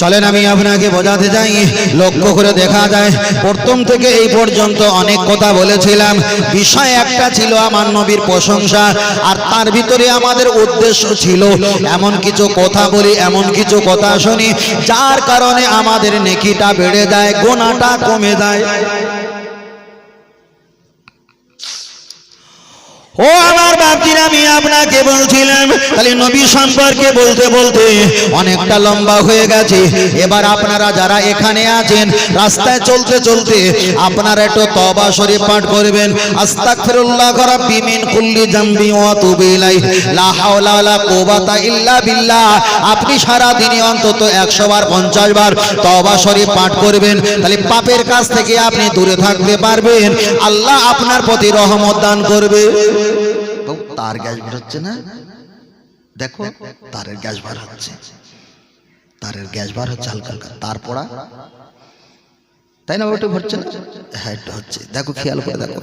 চলেন আমি আপনাকে বোঝাতে চাই, লক্ষ্য করে দেখা যায়, প্রথম থেকে এই পর্যন্ত অনেক কথা বলেছিলাম। বিষয় একটা ছিল আমার নবীর প্রশংসা, আর তার ভিতরে আমাদের উদ্দেশ্য ছিল এমন কিছু কথা বলি, এমন কিছু কথা শুনি, যার কারণে আমাদের নেকিটা বেড়ে যায়, গোনাটা কমে যায়। ও আমার বাপজির আমি আপনাকে বলছিলাম তাহলে নবী সম্পর্কে বলতে বলতে অনেকটা লম্বা হয়ে গেছে। এবার আপনারা যারা এখানে আছেন, রাস্তায় চলতে চলতে আপনারা একটু তবা শরীফ পাঠ করবেন। আস্তাগফিরুল্লাহ রাব্বি মিন কুল্লি জামবি ওয়া তুবু ইলাইহি। লা হাওলা ওয়ালা কুওয়াতা ইল্লা বিল্লাহ। আপনি সারা দিনে অন্তত 100 বার 50 বার তবা শরীফ পাঠ করবেন। তাহলে পাপের কাছ থেকে আপনি দূরে থাকতে পারবেন। আল্লাহ আপনার প্রতি রহমত দান করবে। বাবু, তার গ্যাস বার হচ্ছে না। দেখো তারের গ্যাস বার হচ্ছে। তারের গ্যাস বার হচ্ছে হালকা হালকা। তার পড়া। তাই না ওটা হচ্ছে না? হ্যাঁ হচ্ছে। দেখো খেয়াল করে দেখো।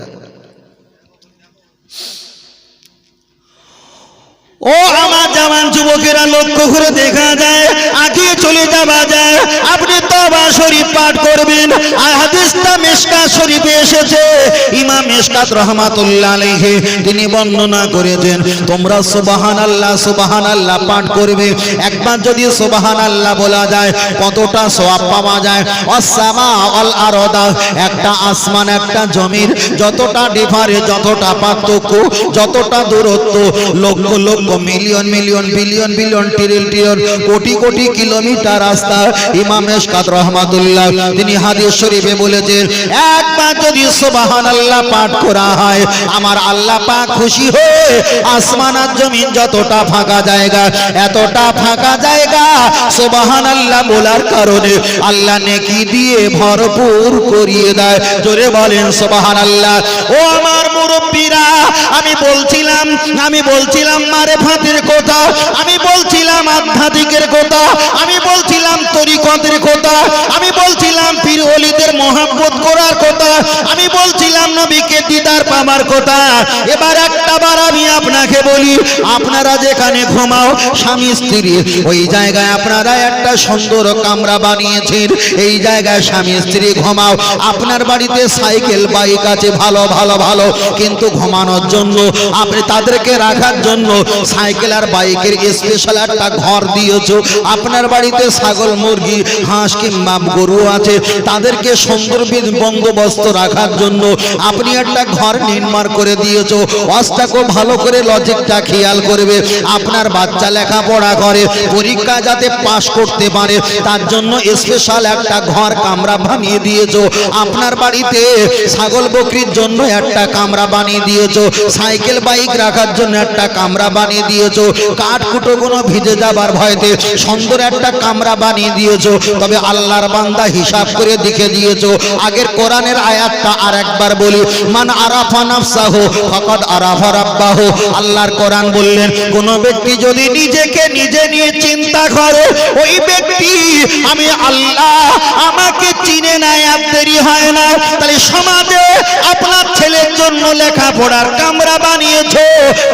ও আমার জামান যুবকেরা, লক্ষ্য করে দেখা যায় আগে চলে যাওয়া যায়। আপনি তবা শরীফ পাঠ করবেন, আর হাদিসটা শরীফে এসেছে। ইমাম মেশকাত রহমাতুল্লাহ আলাইহি, তিনি বর্ণনা করেছেন, তোমরা সুবহানাল্লাহ সুবহানাল্লাহ পাঠ করবে। একবার যদি সুবহানাল্লাহ বলা যায়, কতটা সওয়াব পাওয়া যায়? অসামা আরদা, একটা আসমান, একটা জমির, যতটা ডিফারে যতটা পার্থক্য, যতটা দূরত্ব, lakh lakh million million billion billion trillion trillion crore crore kilometre রাস্তা ইমাম এশকাত রহমাতুল্লাহ। তিনি হাদিস শরীফে বলেছেন, একবার যদি সুবহানাল্লাহ পাঠ করা হয়, আমার আল্লাহ পাক খুশি হয়ে আসমান আর জমিন যতটা ফাঁকা জায়গা, এতটা ফাঁকা জায়গা সুবহানাল্লাহ বলার কারণে আল্লাহ নেকি দিয়ে ভরপুর করিয়ে দেয়। জোরে বলেন সুবহানাল্লাহ। ও আমার মুরব্বীরা, আমি বলছিলাম আমি বলছিলাম, মারে ফাতের কথা, আমি বলছিলাম আধ্যাত্মিকের কথা, আমি বলছিলাম তরিকতের কথা, আমি বলছিলাম পীর ওলিদের মহাব্বত করার কথা, আমি বলছিলাম নবীকে দিদার পাবার কথা। এবার একটা বার আমি আপনাকে বলি, আপনারা যেখানে ঘুমাও, স্বামী স্ত্রী, ওই জায়গায় আপনারা একটা সুন্দর কামরা বানিয়েছেন, এই জায়গায় স্বামী স্ত্রী ঘুমাও। আপনার বাড়িতে সাইকেল, বাইক আছে, ভালো ভালো ভালো, কিন্তু ঘুমানোর জন্য, আপনি তাদেরকে রাখার জন্য সাইকেল আর বাইকের স্পেশাল একটা ঘর দিয়েছ। আপনার বাড়িতে ছাগল, মুরগি, হাঁস কিংবা গরু আছে, তাদেরকে সুন্দর বন্দোবস্ত রাখার জন্য আপনি একটা ঘর নির্মাণ করে দিয়েছ। অস্টাকে ভালো করে লজিকটা খেয়াল করবে। আপনার বাচ্চা লেখাপড়া করে, পরীক্ষা যাতে পাশ করতে পারে, তার জন্য স্পেশাল একটা ঘর কামরা বানিয়ে দিয়েছ। আপনার বাড়িতে ছাগল বকরির জন্য একটা কামরা বানিয়ে দিয়েছ। সাইকেল, বাইক রাখার জন্য একটা কামরা বানিয়ে দিয়েছ কাঠ কুটো কোনো ভিজে যাবার ভয়তে সুন্দর একটা কামরা বানিয়ে দিয়েছ, তবে আল্লাহর বান্দা হিসাব করে দেখে দিয়েছ। আগের কোরআনের আয়াতটা আর একবার বলি, মান আরাফা নাফসাহু, ফাকাদ আরাফা রাব্বাহু। আল্লাহর কোরআন বললেন, কোন ব্যক্তি যদি নিজেকে নিজে নিয়ে চিন্তা করে, ওই ব্যক্তি, আমি আল্লাহ, আমাকে চিনে নাই আর দেরি হয় না। তাহলে সমাজে আপনার ছেলের জন্য লেখাপড়ার কামরা বানিয়েছো,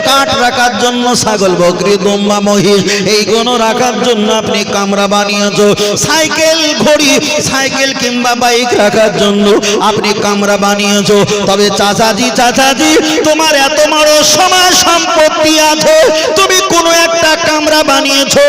কাঠ রাখার জন্য ছাগল, বকরি, দম্বা, মহিষ এইগুলো রাখার জন্য আপনি কামরা বানিয়েছ। সাইকেল, ঘড়ি, সাইকেল কিংবা বাইক রাখার জন্য আপনি কামরা বানিয়েছ। তবে চাচাজি চাচাজি, তোমার এত বড় সময় সম্পত্তি আছে কোনো একটা কামরা বানিয়েছো?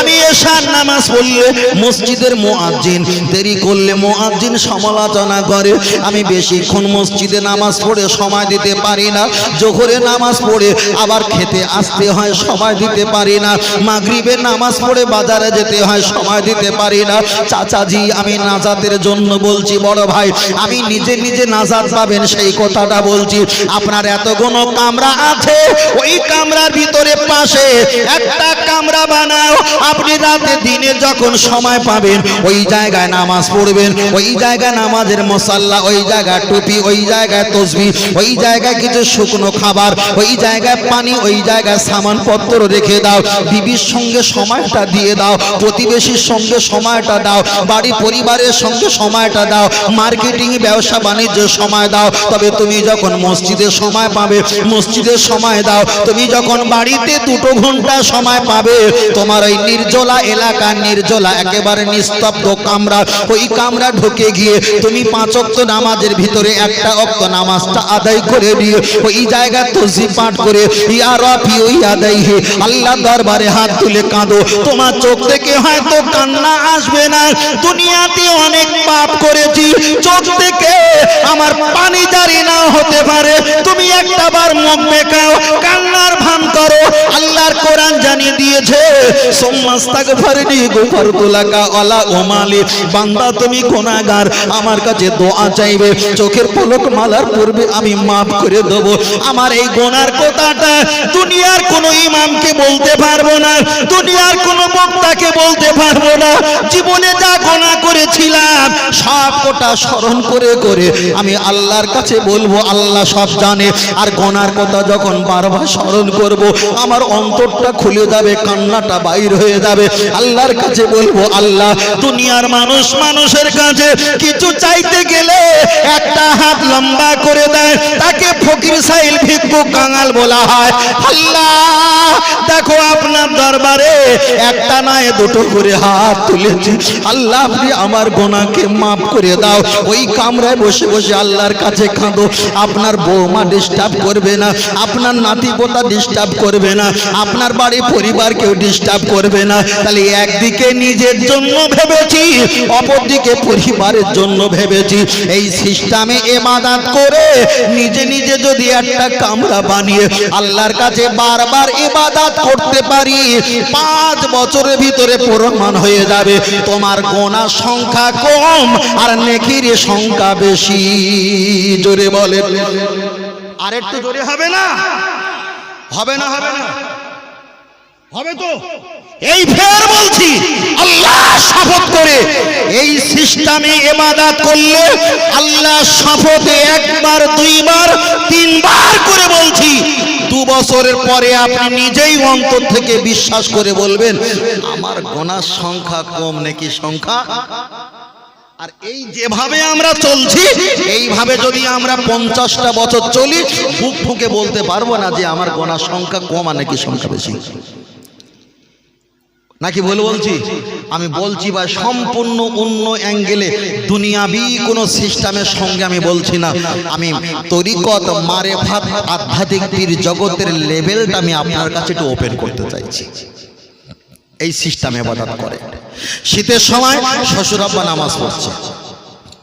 আমি এশার নামাজ পড়লে মসজিদের মুয়াজ্জিন দেরি করলে মুয়াজ্জিন সমালোচনা করে। আমি বেশিক্ষণ মসজিদে নামাজ পড়ে সময় দিতে পারি না। জোহরে নামাজ পড়ে আবার খেতে আসতে হয়, সময় দিতে পারি না। মাগরিবের নামাজ পড়ে বাজারে যেতে হয়, সময় দিতে পারি না। চাচাজি, আমি নাজাতের জন্য বলছি, বড় ভাই, আমি নিজে নিজে নাজাত পাবেন, সেই কথাটা বলছি। আপনার এত কোনো কামরা আছে, ওই কামরার ভিতরে পাশে একটা কামরা বানাও। আপনি রাতে দিনে যখন সময় পাবেন, ওই জায়গায় নামাজ পড়বেন, ওই জায়গায় নামাজের মশাল্লা, ওই জায়গায় টুপি, ওই জায়গায় তসবি, ওই জায়গায় কিছু শুকনো খাবার, ওই জায়গায় পানি, ওই জায়গায় সামানপত্র রেখে দাও। বিবির সঙ্গে সময়টা দিয়ে দাও, প্রতিবেশীর সঙ্গে সময়টা দাও বাড়ি পরিবারের সঙ্গে সময়টা দাও, মার্কেটিং, ব্যবসা, বাণিজ্য সময় দাও। তবে তুমি যখন মসজিদের সময় পাবে মসজিদের সময় দাও। তুমি যখন বাড়িতে দুটো ঘণ্টা সময় পাবে পাবে। তোমার ওই নির্জলা এলাকা, নির্জলা, একেবারে নিস্তব্ধ কামরা। ওই কামরা ঢুকে গিয়ে তুমি পাঁচ অক্ত নামাজের ভিতরে একটা অক্ত নামাজটা আদায় করে নিয়ে ওই জায়গা তসি পাঠ করে ওই আদায় হে। আল্লাহ দরবারে হাত তুলে কাঁদো। তোমার চোখ থেকে হয়তো কান্না আসবে না। দুনিয়াতে অনেক পাপ করেছি। চোখ থেকে আমার পানি জারি না হতে পারে। তুমি একটা বার মুখ বেকাও কান্নার ভান করো। আল্লাহর কোরআন জানিয়ে দিয়েছে সোম্মাস্তাক ফারনি গোফার তোলাকা ওয়ালা ওমালি বান্দা, তুমি গুনাহগার, আমার কাছে দোয়া চাইবে। চোখের পলক মালার পূর্বে আমি মাফ করে দেব। আমার এই গোনার কথাটা দুনিয়ার কোনো ইমামকে বলতে পারব না, দুনিয়ার কোনো বক্তাকে বলতে পারব না। জীবনে যা গোনা করেছিলাম, সব কোটা স্মরণ করে করে আমি আল্লাহর কাছে বলব, আল্লাহ সব জানে। আর গোনার কথা যখন বারবার স্মরণ করব। আমার অন্তরটা খুলে যাবে, কান্নাটা বাইর হয়ে যাবে। আল্লাহর কাছে বলব, আল্লাহ, দুনিয়ার মানুষ মানুষের কাছে কিছু চাইতে গেলে একটা হাত লম্বা করে দেয়। তাকে ফকির সাইল ভিক্ষু কাঙাল বলা হয়। আল্লাহ, দেখো আপনার দরবারে একটা নয়, দুটো করে হাত তুলেছি। আল্লাহ, আপনি আমার গোনাকে মাফ করে দাও। ওই কামরায় বসে বসে আল্লাহর কাছে কাঁদো। আপনার বৌমা ডিস্টার্ব করবে না। আপনার নাতি পোতা ডিস্টার্ব করবে না। আপনার বাড়ি পরিবার কেউ ডিস্টার্ব করবে না। তাহলে একদিকে নিজের জন্য ভেবেছি, অপরদিকে পরিবারের জন্য ভেবেছি। এই সিস্টেমে এমাদাত করে নিজে নিজে যদি একটা কামরা বানিয়ে আল্লাহর কাছে বারবার ইবাদাত করতে পারি, পাঁচ বছরের ভিতরে প্রমাণ হয়ে যাবে, তোমার গোনা সংখ্যা কম আর নেকির সংখ্যা বেশি। জোরে বলে আর একটু জোরে হবে না? হবে না হবে না। হবে তো। এই ফের বলছি, আল্লাহ শপথ করে, এই সিস্টেমে এবাদাত করলে আল্লাহ শপথে একবার, দুইবার, তিনবার করে বলছি, দু বছরের পরে আপনি নিজেই অন্তর থেকে বিশ্বাস করে বলবেন, আমার গোনার সংখ্যা কম নাকি সংখ্যা? আর এই যেভাবে আমরা চলছি, এইভাবে যদি আমরা পঞ্চাশটা বছর চলি, বুক ফুকে বলতে পারব না যে আমার গোনার সংখ্যা কম আর নাকি সংখ্যা বেশি। নাকি বলে বলছি? আমি বলছি বা সম্পূর্ণ অন্য অ্যাঙ্গেলে, দুনিয়াবি কোনো সিস্টেমের সঙ্গে আমি বলছি না। আমি তরিকত মারে ভাত আধ্যাত্মিক জগতের লেভেলটা আমি আপনার কাছে একটু ওপেন করতে চাইছি। এই সিস্টেমে বাদাত করে। শীতের সময় শ্বশুর আব্বা নামাজ পড়ছে।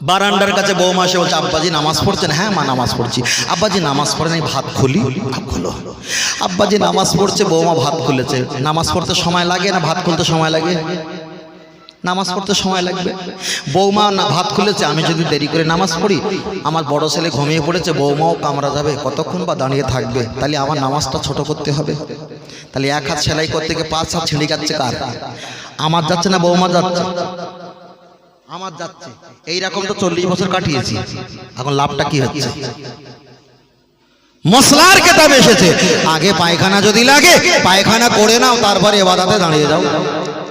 বারান্দার কাছে বৌমা এসে বলছে, আব্বাজি, নামাজ পড়ছেন? হ্যাঁ মা, নামাজ পড়ছি। আব্বাজি, নামাজ পড়েন, এই ভাত খুলি? ভাত খুলো। আব্বাজি, নামাজ পড়ছে, বৌমা ভাত খুলেছে। নামাজ পড়তে সময় লাগে না? ভাত খুলতে সময় লাগে? নামাজ পড়তে সময় লাগবে। বৌমা না ভাত খুলেছে আমি যদি দেরি করে নামাজ পড়ি আমার বড় ছেলে ঘুমিয়ে পড়েছে বৌমাও কামড়া যাবে কতক্ষণ বা দাঁড়িয়ে থাকবে? তাহলে আমার নামাজটা ছোট করতে হবে। তাহলে এক হাত সেলাই করতে গিয়ে পাঁচ হাত ছিঁড়ে যাচ্ছে কার? আমার যাচ্ছে না বৌমা যাচ্ছে? আমার যাচ্ছে। এইরকম তো চল্লিশ বছর কাটিয়েছি। এখন লাভটা কি হচ্ছে? মশলার কেতাব এসেছে। আগে পায়খানা যদি লাগে পায়খানা করে নাও তারপরে এবাদাতে দাঁড়িয়ে যাও।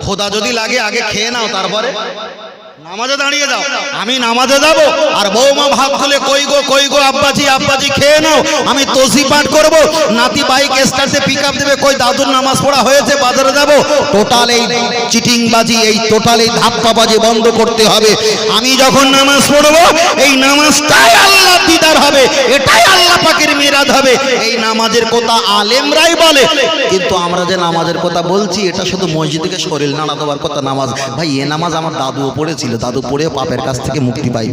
খোদা যদি লাগে আগে খেয়ে নাও তারপরে। নামাজে দাঁড়িয়ে যাও। আমি নামাজে যাব আর বৌমা ভাব খুলে কই গো কই গো আব্বাজি আব্বাজি খেয়ে নাও। আমি তসি পাঠ করব নাতি বাইক স্টার্টে পিক আপ দেবে কই দাদুর নামাজ পড়া হয়েছে বাজারে যাব। টোটাল এই চিটিংবাজি এই টোটাল এই ধাপ্পাবাজি বন্ধ করতে হবে। আমি যখন নামাজ পড়ব এই নামাজটাই আল্লাহ দিদার হবে এটাই আল্লাহ পাকের মিরাদ হবে। এই নামাজের কথা আলেমরাই বলে কিন্তু আমরা যে নামাজের কথা বলছি এটা শুধু মসজিদ থেকে শরীর নাড়া দেওয়ার কথা নামাজ। ভাই এ নামাজ আমার দাদুও পড়েছিল। দাদু পড়ে পাপের কাছ থেকে মুক্তি পাই।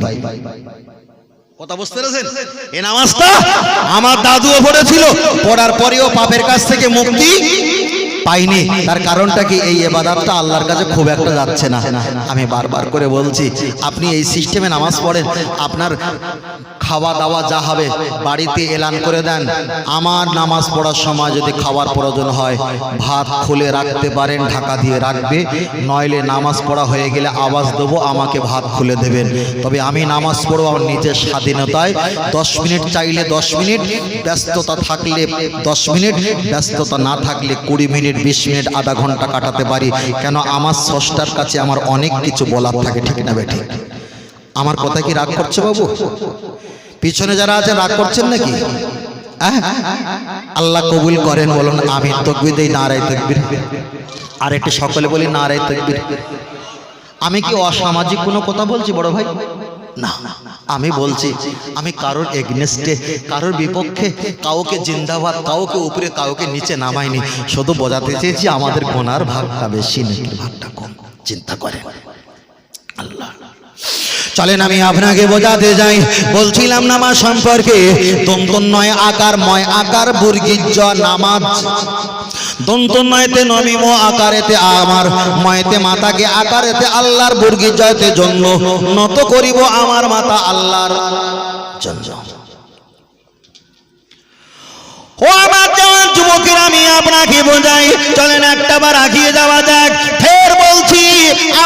কথা বুঝতে পেরেছেন? এই নামাজটা আমার দাদুও পড়েছিল পড়ার পরেও পাপের কাছ থেকে মুক্তি পাইনি। তার কারণটা কি? এই এবাদাতটা আল্লাহর কাছে খুব একটা যাচ্ছে না। আমি বারবার করে বলছি, আপনি এই সিস্টেমে নামাজ পড়েন, আপনার খাওয়া দাওয়া যা হবে, বাড়িতে এলান করে দেন। আমার নামাজ পড়ার সময় যদি খাওয়ার প্রয়োজন হয়, ভাত খুলে রাখতে পারেন, ঢাকা দিয়ে রাখবে। নইলে নামাজ পড়া হয়ে গেলে আওয়াজ দেবো, আমাকে ভাত খুলে দেবেন। তবে আমি নামাজ পড়ব আমার নিজের স্বাধীনতায়। দশ মিনিট চাইলে দশ মিনিট, ব্যস্ততা থাকলে দশ মিনিট, ব্যস্ততা না থাকলে কুড়ি মিনিট বিশ মিনিট আধা ঘণ্টা কাটাতে পারি। কেন আমার ষষ্ঠার কাছে আমার অনেক কিছু বলার থাকে, ঠিক না বেঠিক আমার কথা কি রাগ করছে বাবু? পিছনে যারা আছে, রাগ করছেন নাকি? আল্লাহ কবুল করেন, বলুন আমি তকবির দেই নারাই তকবির। আর একটু সকলে বলি নারাই তকবির। আমি কি অসামাজিক কোনো কথা বলছি, বড় ভাই? না, আমি বলছি, আমি কারোর এগনেস্টে, কারোর বিপক্ষে কাউকে জিন্দাবাদ, কাউকে উপরে, কাউকে নিচে নামাইনি। শুধু বোঝাতে চেয়েছি আমাদের গোনার ভাগটা বেশি, নেকির ভাগটা কম। চিন্তা করে আল্লাহ। চলেন আমি আপনাকে বোঝাতে যাই। বলছিলাম নামাজ সম্পর্কে তন্তন নয় আকার, ময় আকার বুর্গিজ নামাজ। দন্তন নয়তে নমিম আকারেতে আমার, ময়তে মাতাকে আকারেতে আল্লাহর বুর্গি জয়তে জন্য, নত করিব আমার মাতা আল্লাহর জন্য। ও আমার জওয়ান যুবকের আমি আপনাকে বোঝাই। চলেন একটা বার আগিয়ে যাওয়া যাক। ফের বলছি,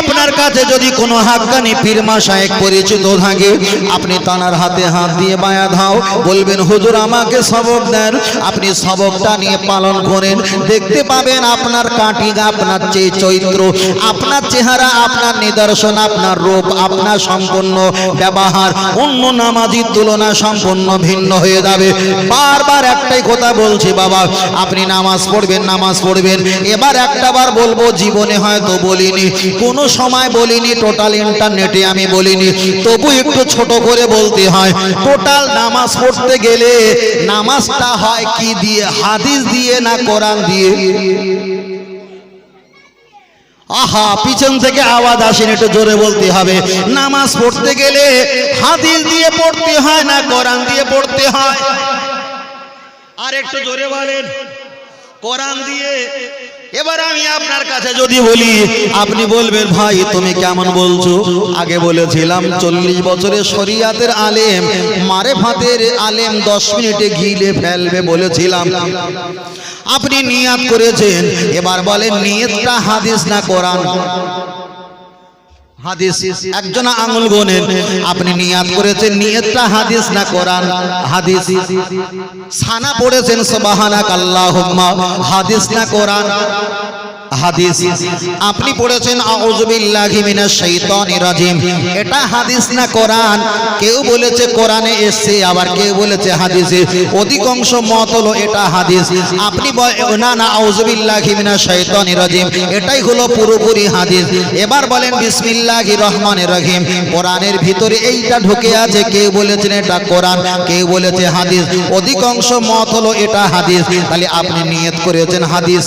আপনার কাছে যদি কোনো হাক্কানি পীর মাসায়েক পরিচিত থাকে, আপনি তানার হাতে হাত দিয়ে বায়া ধাও বলবেন, হুজুর, আমাকে সবক দেন। আপনি সবকটা নিয়ে পালন করেন। দেখতে পাবেন আপনার কাটিং আপনার যে চৈত্র, আপনার চেহারা, আপনার নিদর্শন, আপনার রূপ, আপনার সম্পূর্ণ ব্যবহার। অন্য নামাজির তুলনা সম্পূর্ণ ভিন্ন হয়ে যাবে। বারবার একটাই কথা বলছি বাবা। আপনি নামাজ পড়বেন নামাজ পড়বেন। এবার একটা বার বলব, জীবনে হয়তো বলিনি। কোনো সময় বলিনি টোটাল ইন্টারনেটে আমি বলিনি। তবু একটু ছোট করে বলতে হয় টোটাল নামাজ পড়তে গেলে নামাজটা হয় কি দিয়ে? হাদিস দিয়ে না কোরআন দিয়ে? আহা, পিছন থেকে আওয়াজ আসেন, একটু জোরে বলতে হবে। নামাজ পড়তে গেলে হাদিস দিয়ে পড়তে হয় না কোরআন দিয়ে পড়তে হয়? আর একটু জোরে বলেন। কোরআন দিয়ে এবার আমি আপনার কাছে যদি বলি আপনি বলবেন ভাই তুমি কেমন বলছো? আগে বলেছিলাম চল্লিশ বছরের শরিয়াতের আলেম মারে ভাতের আলেম দশ মিনিটে গিলে ফেলবে বলেছিলাম। আপনি নিয়াত করেছেন এবার বলেন নিয়তটা হাদিস না কোরআন? হাদিস, একজন আঙুল গোনেন আপনি নিয়াত করেছেন, নিয়তটা হাদিস না কোরআন? হাদিস। সানা পড়েছেন, সুবহানাক আল্লাহুম্মা, হাদিস না কোরআন? হাদিস। আপনি পড়েছেন আউযুবিল্লাহি মিনাশ শাইতানির রাজিম। এটা হাদিস না কোরআন? কেউ বলেছে কোরআনে এসেছে, আবার কেউ বলেছে হাদিসে। অধিকাংশ মত হলো এটা হাদিস। আপনি না না আউযুবিল্লাহি মিনাশ শাইতানির রাজিম। এটাই হলো পুরোপুরি হাদিস। এবার বলেন, বিসমিল্লাহির রহমানির রহিম। কোরআনের ভিতরে এইটা ঢুকে আছে, কেউ বলেছেন এটা কোরআন, কেউ বলেছে হাদিস। অধিকাংশ মত হলো এটা হাদিস। তাহলে আপনি নিয়ত করেছেন হাদিস।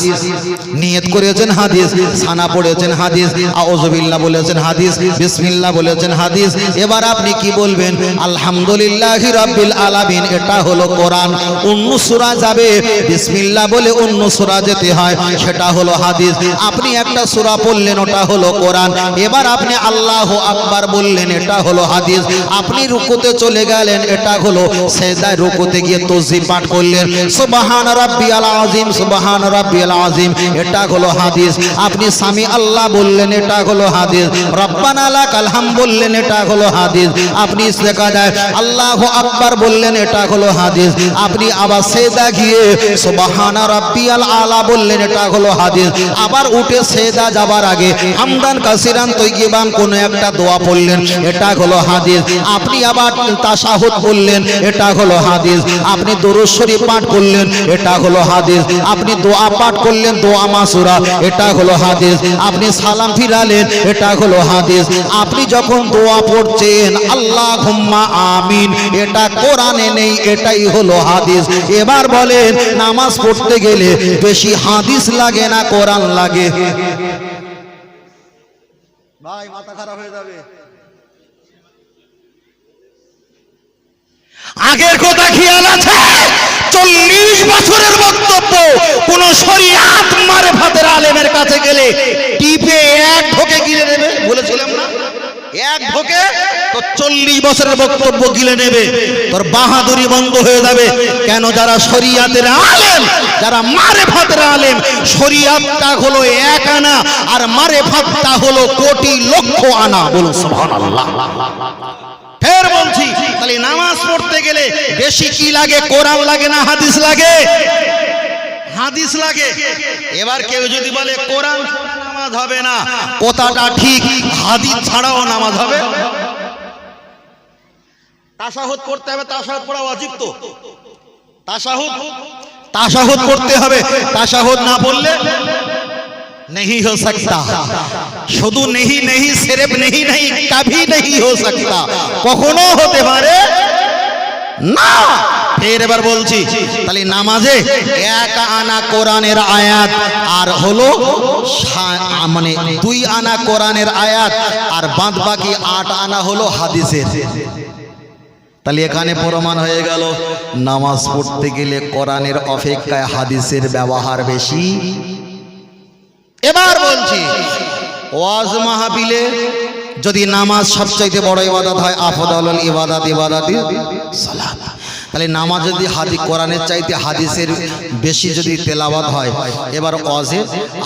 নিয়ত করেছেন হাদিস, সানা পড়েছেন হাদিস, আউযুবিল্লাহ বলেছেন হাদিস, বিসমিল্লাহ বলেছেন হাদিস। এবার আপনি কি বলবেন? আলহামদুলিল্লাহি রাব্বিল আলামিন, এটা হলো কোরআন। অন্য সূরা যাবে, বিসমিল্লাহ বলে অন্য সূরা যেতে হয়, সেটা হলো হাদিস। আপনি একটা সূরা পড়লেন, ওটা হলো কোরআন। এবার আপনি আল্লাহু আকবার বললেন, এটা হলো হাদিস। আপনি রুকুতে চলে গেলেন, এটা হলো সেজদায় রুকুতে গিয়ে তসবিহ পাঠ করলেন। সুবহান রাব্বিয়াল আযীম, সুবহান রাব্বিয়াল আযীম, এটা হলো হাদিস। আপনি স্বামী আল্লাহ বললেন, এটা হলো হাদিস। রব্বানা লাকাল হাম বললেন, এটা হলো হাদিস। আপনি যায় আল্লাহু আকবার বললেন, এটা হলো হাদিস। আপনি আবার সেজদা গিয়ে সুবহান রাব্বিয়াল আলা বললেন, এটা হলো হাদিস। আবার উঠে সেজদা যাবার আগে হামদান কাসিরান তৈয়িবান কোন একটা দোয়া পড়লেন, এটা হলো হাদিস। আপনি আবার তাশাহুদ বললেন, এটা হলো হাদিস। আপনি দরুদ শরীফ পাঠ করলেন, এটা হলো হাদিস। আপনি দোয়া পাঠ করলেন, দোয়া মাসুরা। এটা হলো হাদিস। আপনি সালাম ফিরালেন, এটা হলো হাদিস। আপনি যখন দোয়া পড়ছেন, আল্লাহুম্মা আমিন, এটা কোরআনে নেই, এটাই হলো হাদিস। এবার বলেন, নামাজ পড়তে গেলে বেশি হাদিস লাগে না কোরআন লাগে? ভাই, মাথা খারাপ হয়ে যাবে। আগের কথা খেয়াল আছে? চল্লিশ শরিয়াত মারে ভাতের আলেমের কাছে গেলে টিপে এক ঢোকে গিলে নেবে, বলেছিলাম না? এক ঢোকে তো চল্লিশ বছরের বক্তব্য গিলে নেবে, তোর বাহাদুরি বন্ধ হয়ে যাবে। কেন যারা শরিয়াতের আলেম, যারা মারে ভাতের আলেম, শরিয়াতটা হলো এক আনা, আর মারে ভাতটা হলো কোটি লক্ষ আনা, বলুন ফের বলছি, তাহলে নামাজ পড়তে গেলে বেশি কি লাগে, কোরআন লাগে না হাদিস লাগে? হাদিস লাগে এবার কেউ যদি বলে কোরআন ছাড়া নামাজ হবে না কথাটা ঠিক হাদিস ছাড়াও নামাজ হবে তাসাহুদ করতে হবে তাসাহুদ পড়া অজিব তো তাসাহুদ তাসাহুদ পড়তে হবে তাসাহুদ না পড়লে नहीं हो सकता শুধু নেহি নেহি সিরেফ নেহি নেহি কভি নেহি हो सकता কখনো হতে পারে না। ফের এবার বলছি, তাহলে নামাজে এক আনা কোরআনের আয়াত আর হলো মানে দুই আনা কোরআনের আয়াত আর বাদ বাকি আট আনা হলো হাদিসের। তাহলে এখানে প্রমাণ হয়ে গেল, নামাজ পড়তে গেলে কোরআনের অপেক্ষায় হাদিসের ব্যবহার বেশি। এবার বলছি, ওয়াজ মাহফিলে যদি নামাজ সবচাইতে বড় ইবাদত হয় আফদাল ইবাদত ইবাদত সালাত। তাহলে নামাজ যদি হাদি, কোরআনের চাইতে হাদিসের বেশি যদি তেলাওয়াত হয়, এবার ওয়াজে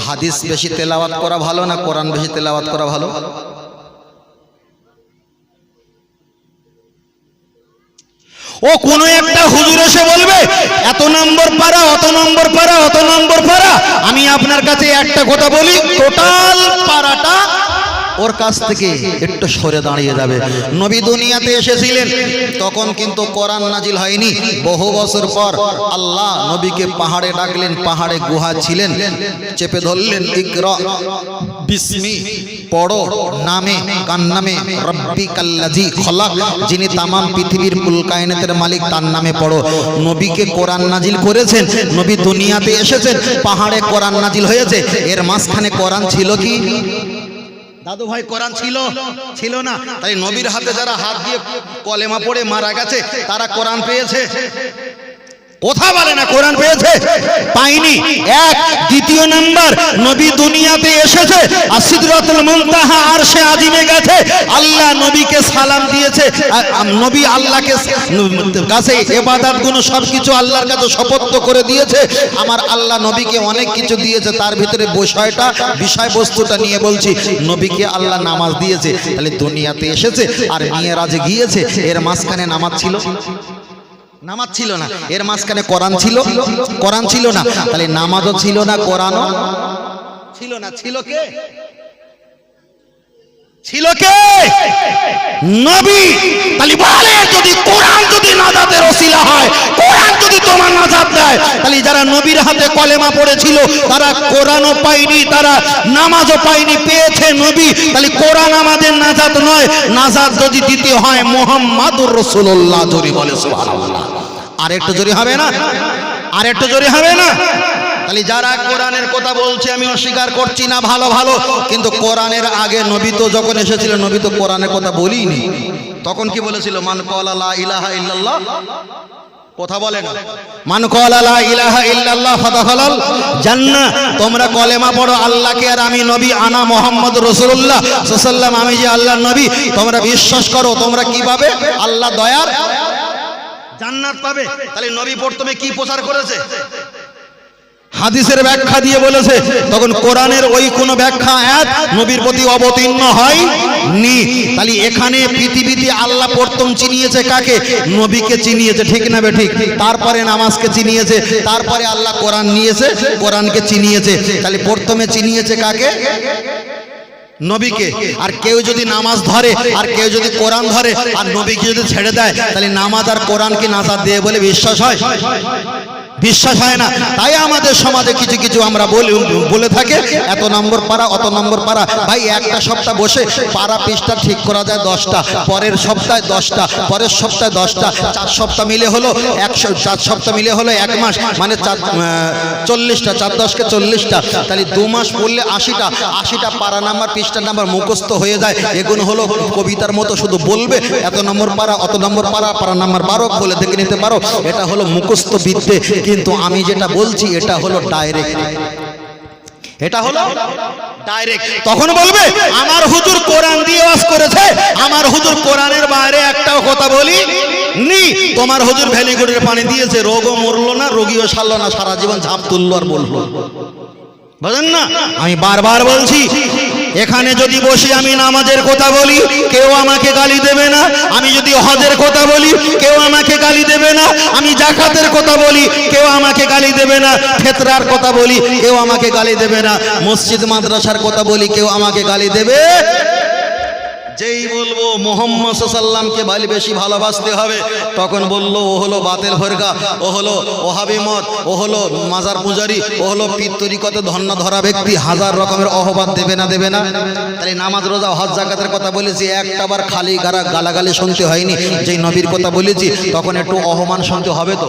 হাদিস বেশি তেলাওয়াত করা ভালো না কোরআন বেশি তেলাওয়াত করা ভালো? ও, কোনো একটা হুজুর এসে বলবে, এত নম্বর পারা অত নম্বর পারা অত নম্বর পারা আমি আপনার কাছে একটা কথা বলি, টোটাল পারাটা ওর কাছ থেকে একটু সরে দাঁড়িয়ে যাবে। নবী দুনিয়াতে এসেছিলেন, তখন কিন্তু কোরআন নাজিল হয়নি। বহু বছর পর আল্লাহ নবীকে পাহাড়ে ডাকলেন, পাহাড়ে গুহা ছিলেন, চেপে ধরলেন, ইকরা, বিস্মি, পড়ো, নামে, কান নামে রব্বি কাল্লাজি খলাক, যিনি তামাম পৃথিবীর কুল কায়নাতের মালিক, তার নামে পড়ো। নবীকে কোরআন নাজিল করেছেন, নবী দুনিয়াতে এসেছেন, পাহাড়ে কোরআন নাজিল হয়েছে, এর মাঝখানে কোরআন ছিল কি? দাদু ভাই কোরআন ছিল ছিল না। তাই নবীর হাতে যারা হাত দিয়ে কলেমা পড়ে মারা গেছে, তারা কোরআন পেয়েছে। কথা বলে না, কোরআন পেয়েছে? পাইনি। এক, দ্বিতীয় নাম্বার, নবী দুনিয়াতে এসেছে আর সিদরাতুল মুনতাহা আরশে আজিমে গেছে। আল্লাহ নবীকে সালাম দিয়েছে। আর নবী আল্লাহকে কাছে ইবাদতগুলো সবকিছু আল্লাহর কাছে শপথ করে দিয়েছে। আমার আল্লাহ নবীকে অনেক কিছু দিয়েছে, তার ভিতরে বিষয়টা, বিষয়বস্তুটা নিয়ে বলছি। নবীকে আল্লাহ নামাজ দিয়েছে, তাহলে দুনিয়াতে এসেছে আর মিয়েরাজে গিয়েছে, এর মাঝখানে নামাজ ছিল। নামাজ ছিল না। এর মাঝখানে কোরআন ছিল। কোরআন ছিল না। তাহলে নামাজও ছিল না কোরআনও ছিল না। ছিল কে? ছিল কে? নবী। তাহলে বলে যদি কোরআন যদি নাজাতের ওসিলা হয় কোরআন যদি তোমার নাজাত দেয় তাহলে যারা নবীর হাতে কলেমা পড়েছিল তারা কোরআনও পায়নি তারা নামাজও পায়নি পেয়েছে নবী। তাহলে কোরআন আমাদের নাজাত নয়, নাজাত যদি দিতে হয়, মোহাম্মদুর রসুল্লাহ জোরে বলে আর একটু জোরে হবে না? আর একটু জোরে হবে না? তাহলে যারা কোরআনের কথা বলছে, আমি অস্বীকার করছি না, ভালো ভালো। কিন্তু কোরআনের আগে নবী তো যখন এসেছিল, নবী তো কোরআনের কথা বলিনি। তখন কি বলেছিল? মান কলা ইলাহা ইল্লাল্লাহ কথা বলেন মান কলা লা ইলাহা ইল্লাল্লাহ ফাদাখালাল জান্নাহ। তোমরা কলেমা পড়ো আল্লাহকে আর আমি নবী, আনা মোহাম্মদ রাসূলুল্লাহ সাল্লাল্লাহু আমি যে আল্লাহর নবী। তোমরা বিশ্বাস করো, তোমরা কি পাবে? আল্লাহ দয়ার জান্নাত পাবে। তাহলে নবী প্রথমে কি প্রচার করেছে? হাদিসের ব্যাখ্যা দিয়ে বলেছে, তখন কোরআনের ওই কোন ব্যাখ্যা এক নবীর প্রতি অবতীর্ণ হয় নি তাহলে এখানে পৃথিবীতে আল্লাহ প্রথম চিনিয়েছে কাকে? নবীকে চিনিয়েছে, ঠিক না বে ঠিক? তারপরে নামাজকে চিনিয়েছে, তারপরে আল্লাহ কোরআন নিয়েছে, কোরআনকে চিনিয়েছে। তাহলে প্রথমে চিনিয়েছে কাকে? নবীকে। আর কেউ যদি নামাজ ধরে, আর কেউ যদি কোরআন ধরে, আর নবীকে যদি ছেড়ে দেয়, তাহলে নামাজ আর কোরআনকে নাজার দেয় বলে বিশ্বাস হয়? বিশ্বাস হয় না। তাই আমাদের সমাজে কিছু কিছু আমরা বলি, বলে থাকে, এত নম্বর পারা অত নম্বর পারা ভাই, একটা সপ্তাহ বসে পারা পৃষ্ঠা ঠিক করা যায় দশটা, পরের সপ্তাহে দশটা, পরের সপ্তাহে দশটা। চার সপ্তাহ মিলে হলো একশো, চার সপ্তাহ মিলে হলো এক মাস। মানে চার চল্লিশটা, চার দশকে চল্লিশটা। তাহলে দু মাস পড়লে আশিটা আশিটা পারা নাম্বার পৃষ্ঠা নাম্বার মুখস্থ হয়ে যায়। এগুলো হলো কবিতার মতো শুধু বলবে। এত নম্বর পারা অত নম্বর পারা পারা নাম্বার বারো বলে দেখে নিতে পারো। এটা হলো মুখস্থ বিদ্যে। কিন্তু আমি যেটা বলছি এটা হলো ডাইরেক্ট এটা হলো ডাইরেক্ট তখন বলবে আমার হুজুর কোরআন দিয়ে ওয়াজ করেছে আমার হুজুর কোরআনের বাইরে একটাও কথা বলি নি। তোমার হুজুর ভ্যালিগুড়ির পানি দিয়েছে রোগও মরলো না রোগীও সারলো না সারা জীবন ঝাঁপ তুললো আর বলল। বুঝলেন না? আমি বারবার বলছি এখানে যদি বসে আমি নামাজের কথা বলি কেউ আমাকে গালি দেবে না? আমি যদি হজের কথা বলি, কেউ আমাকে গালি দেবে না? আমি জাকাতের কথা বলি, কেউ আমাকে গালি দেবে না? ফেতরার কথা বলি, কেউ আমাকে গালি দেবে না? মসজিদ, মাদ্রাসার কথা বলি, কেউ আমাকে গালি দেবে যেই বলব, মোহাম্মদ সাল্লামকে ভালো বেশি ভালোবাসতে হবে। তখন বলল, ও হলো বাতেল ফরকা, ও হলো ওহাবি মত ও হলো মাজার পূজারি, ও হলো পিত্তরিকত ধন্য ধরা ব্যক্তি, হাজার রকমের অহবাদ দেবে না দেবে না। তাই নামাজ, রোজা, হজ, জাকাতের কথা বলেছি একটা বার খালি গারা গালাগালি শুনতে হয়নি। যেই নবীর কথা বলেছি, তখন একটু অহমান শুনতে হবে তো।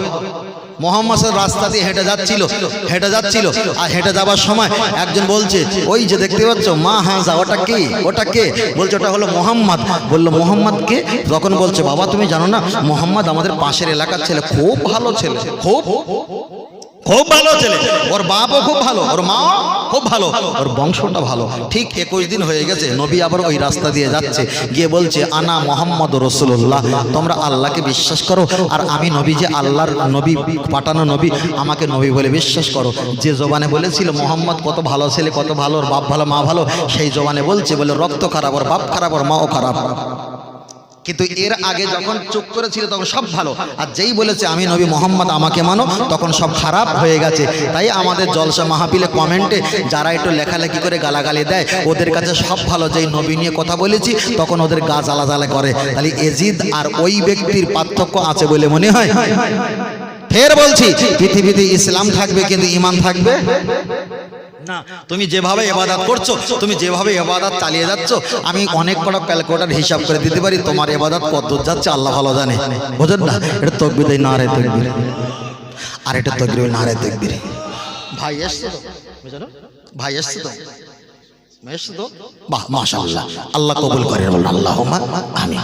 মোহাম্মদ সাল্লাল্লাহু রাস্তা দিয়ে হেঁটে যাচ্ছিল হেঁটে যাচ্ছিল। আর হেঁটে যাওয়ার সময় একজন বলছে, ওই যে দেখতে পাচ্ছ, মা হাজা ওটা কে? ওটা কে? বলছে, ওটা হলো মোহাম্মদ। বলল, মোহাম্মদ কে? তখন বলছে, বাবা, তুমি জানো না, মোহাম্মদ আমাদের পাশের এলাকার ছেলে, খুব ভালো ছেলে, খুব। খুব ভালো ছেলে। ওর বাপও খুব ভালো, ওর মা খুব ভালো, ওর বংশটা ভালো। ঠিক একুশ দিন হয়ে গেছে, নবী আবার ওই রাস্তা দিয়ে যাচ্ছে, গিয়ে বলছে, আনা মোহাম্মদ রসুল্লাহ তোমরা আল্লাহকে বিশ্বাস করো, আর আমি নবী যে আল্লাহর নবী, পাঠানো নবী, আমাকে নবী বলে বিশ্বাস করো। যে জবানে বলেছিল, মোহাম্মদ কত ভালো ছেলে, কত ভালো, ওর বাপ ভালো, মা ভালো, সেই জবানে বলছে, বলে, রক্ত খারাপ, ওর বাপ খারাপ, ওর মাও খারাপ। কিন্তু এর আগে যখন চুপ করেছিল তখন সব ভালো। আর যেই বলেছে আমি নবী মোহাম্মদ আমাকে মানো তখন সব খারাপ হয়ে গেছে। তাই আমাদের জলসা মাহাপিলে কমেন্টে যারা একটু লেখালেখি করে গালাগালি দেয় ওদের কাছে সব ভালো যেই নবী নিয়ে কথা বলেছি তখন ওদের গা জ্বালা জ্বালা করে। তাহলে এজিদ আর ওই ব্যক্তির পার্থক্য আছে বলে মনে হয়? ফের বলছি পৃথিবীতে ইসলাম থাকবে কিন্তু ইমান থাকবে? না। তুমি যেভাবে এবাদাত করছ তুমি যেভাবে এবাদাত চালিয়ে যাচ্ছ আমি অনেক বড় ক্যালকুলেটার হিসাব করে দিতে পারি তোমার এবাদাত কত যাচ্ছে আল্লাহ ভালো জানে। বোঝেন না? এটা তকবির না রে তকবির। আর এটা তকবির না রে তকবির। ভাই এসছে ভাই এসছে তো? বাহ মাশাআল্লাহ। আল্লাহ কবুল করে আল্লাহুম্মা আমিন।